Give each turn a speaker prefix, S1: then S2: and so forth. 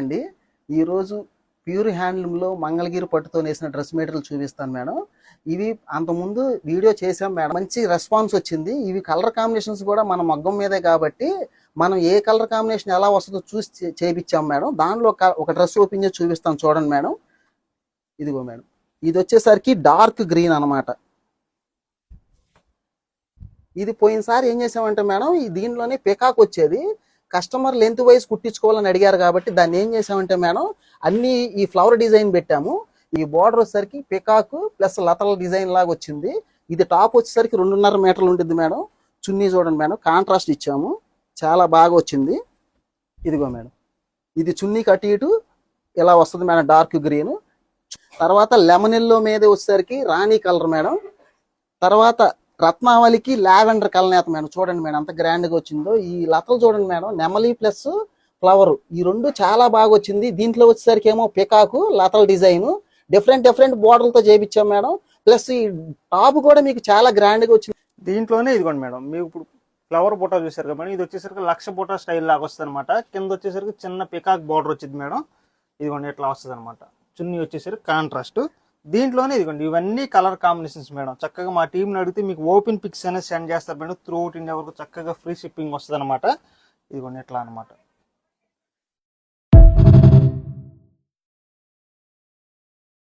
S1: అండి. ఈరోజు ప్యూర్ హ్యాండ్లూమ్లో మంగళగిరి పట్టుతో నేసిన డ్రెస్ మెటీరియల్ చూపిస్తాను మేడం. ఇవి అంతకుముందు వీడియో చేసాం మేడం. మంచి రెస్పాన్స్ వచ్చింది. ఇవి కలర్ కాంబినేషన్స్ కూడా మన మగ్గం మీదే కాబట్టి మనం ఏ కలర్ కాంబినేషన్ ఎలా వస్తుందో చూసి చేపించాం మేడం. దానిలో ఒక- డ్రెస్ ఓపెన్ చేసి చూపిస్తాను చూడండి మేడం. ఇదిగో మేడం. ఇది వచ్చేసరికి డార్క్ గ్రీన్ అన్నమాట. ఇది పోయినసారి ఏం చేసామంటే మేడం దీనిలోనే పికాక్ వచ్చేది. కస్టమర్ లెంత్ వైజ్ కుట్టించుకోవాలని అడిగారు కాబట్టి దాన్ని ఏం చేసామంటే మేడం అన్ని ఈ ఫ్లవర్ డిజైన్ పెట్టాము. ఈ బార్డర్ వచ్చేసరికి పికాకు ప్లస్ లతల డిజైన్ లాగా వచ్చింది. ఇది టాప్ వచ్చేసరికి రెండున్నర మీటర్లు ఉంటుంది మేడం. చున్నీ చూడండి మేడం కాంట్రాస్ట్ ఇచ్చాము. చాలా బాగా వచ్చింది. ఇదిగో మేడం. ఇది చున్నీ కట్టి ఇటు ఇలా వస్తుంది మేడం డార్క్ గ్రీన్ తర్వాత లెమన్ ఎల్లో మీద వచ్చేసరికి రాణి కలర్ మేడం. తర్వాత రత్నావళికి లావెండర్ కలనేత మేడం. చూడండి మేడం ఎంత గ్రాండ్గా వచ్చిందో. ఈ లతలు చూడండి మేడం నెమలి ప్లస్ ఫ్లవర్. ఈ రెండు చాలా బాగా వచ్చింది. దీంట్లో వచ్చేసరికి ఏమో పికాకు లతల డిజైన్. డిఫరెంట్ డిఫరెంట్ బోర్డర్లతో చేపించాం మేడం. ప్లస్ ఈ టాప్ కూడా మీకు చాలా గ్రాండ్గా వచ్చింది.
S2: దీంట్లోనే ఇదిగోండి మేడం మీకు ఇప్పుడు ఫ్లవర్ బుట్ట చూసారు కదా మేడం ఇది వచ్చేసరికి లక్ష బుట్ట స్టైల్ లాగా వస్తుంది అనమాట కింద వచ్చేసరికి చిన్న పికాక్ బార్డర్ వచ్చింది మేడం. ఇదిగోండి ఇట్లా వస్తుంది అనమాట చున్నీ వచ్చేసరికి కాంట్రాస్ట్. దీంట్లోనే ఇదిగోండి ఇవన్నీ కలర్ కాంబినేషన్స్ మేడం. చక్కగా మా టీంని అడిగితే మీకు ఓపెన్ పిక్స్ అనేది సెండ్ చేస్తారు మేడం. త్రూ అవుట్ ఇండియా వరకు చక్కగా ఫ్రీ షిప్పింగ్ వస్తుంది అనమాట ఇదిగోండి ఇట్లా అనమాట